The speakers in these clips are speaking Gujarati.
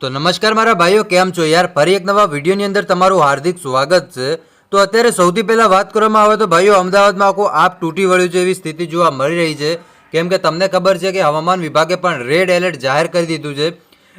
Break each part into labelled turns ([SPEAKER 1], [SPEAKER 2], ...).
[SPEAKER 1] તો નમસ્કાર મારા ભાઈઓ, કેમ છો યાર? ફરી એક નવા વિડીયોની અંદર તમારું હાર્દિક સ્વાગત છે. તો અત્યારે સૌથી પહેલાં વાત કરવામાં આવે તો ભાઈઓ, અમદાવાદમાં આખું આપ તૂટી વળ્યું છે એવી સ્થિતિ જોવા મળી રહી છે. કેમ કે તમને ખબર છે કે હવામાન વિભાગે પણ રેડ એલર્ટ જાહેર કરી દીધું છે.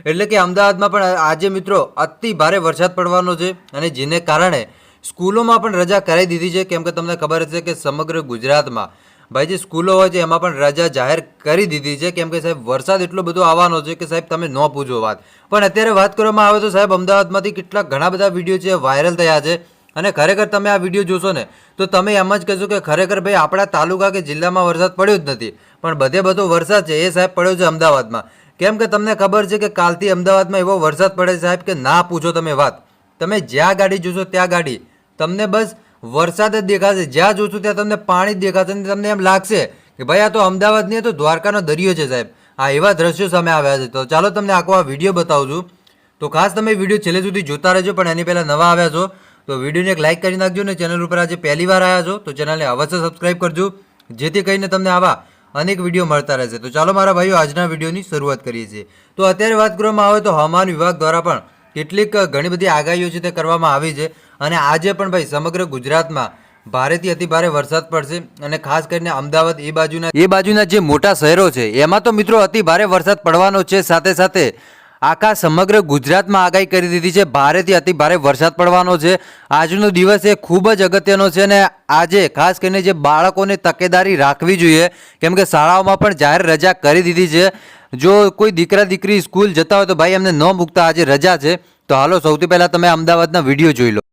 [SPEAKER 1] એટલે કે અમદાવાદમાં પણ આજે મિત્રો અતિ ભારે વરસાદ પડવાનો છે અને જેને કારણે સ્કૂલોમાં પણ રજા કરાવી દીધી છે. કેમ કે તમને ખબર છે કે સમગ્ર ગુજરાતમાં ભાઈ, જે સ્કૂલો હોય છે, એમાં પણ રજા જાહેર કરી દીધી છે. કેમ કે સાહેબ, વરસાદ એટલો બધો આવવાનો છે કે સાહેબ, તમે ન પૂછો વાત. પણ અત્યારે વાત કરવામાં આવે તો સાહેબ, અમદાવાદમાંથી કેટલા ઘણા બધા વીડિયો છે, વાયરલ થયા છે. અને ખરેખર તમે આ વીડિયો જોશો ને, તો તમે એમ જ કહેશો કે ખરેખર ભાઈ, આપણા તાલુકા કે જિલ્લામાં વરસાદ પડ્યો જ નથી. પણ બધે બધો વરસાદ છે, એ સાહેબ પડ્યો છે અમદાવાદમાં. કેમ કે તમને ખબર છે કે કાલથી અમદાવાદમાં એવો વરસાદ પડે છે સાહેબ કે ના પૂછો તમે વાત. તમે જ્યાં ગાડી જોશો, ત્યાં ગાડી. તમને બસ વરસાદ જ દેખાશે. જ્યાં જોશું ત્યાં તમને પાણી જ દેખાશે અને તમને એમ લાગશે કે ભાઈ આ તો અમદાવાદ નહીં તો દ્વારકાનો દરિયો છે સાહેબ. આ એવા દ્રશ્યો સામે આવ્યા છે. તો ચાલો તમને આખો આ વીડિયો બતાવું છું. તો ખાસ તમે વીડિયો છેલ્લે સુધી જોતા રહેજો, પણ એની પહેલાં નવા આવ્યા છો, તો વિડીયોને એક લાઇક કરી નાખજો ને ચેનલ ઉપર આજે પહેલી વાર આવ્યા છો, તો ચેનલને અવશ્ય સબસ્ક્રાઇબ કરજો, જેથી કરીને તમને આવા અનેક વીડિયો મળતા રહેશે. તો ચાલો મારા ભાઈઓ, આજના વિડીયોની શરૂઆત કરીએ છીએ. તો અત્યારે વાત કરવામાં આવે તો હવામાન વિભાગ દ્વારા પણ કેટલીક ઘણી બધી આગાહીઓ છે તે કરવામાં આવી છે. અને આજે પણ ભાઈ સમગ્ર ગુજરાતમાં ભારેથી અતિ ભારે વરસાદ પડશે અને ખાસ કરીને અમદાવાદ એ બાજુના એ બાજુના જે મોટા શહેરો છે, એમાં તો મિત્રો અતિ ભારે વરસાદ પડવાનો છે સાથે સાથે આખા સમગ્ર ગુજરાતમાં આગાહી કરી દીધી છે. ભારેથી અતિ ભારે વરસાદ પડવાનો છે. આજનો દિવસ એ ખૂબ જ અગત્યનો છે અને આજે ખાસ કરીને જે બાળકોને તકેદારી રાખવી જોઈએ, કેમ કે શાળાઓમાં પણ જાહેર રજા કરી દીધી છે. જો કોઈ દીકરા દીકરી સ્કૂલ જતા હોય તો ભાઈ એમને ન મૂકતા આજે રજા છે. તો હાલો સૌથી પહેલાં તમે અમદાવાદના વીડિયો જોઈ લો.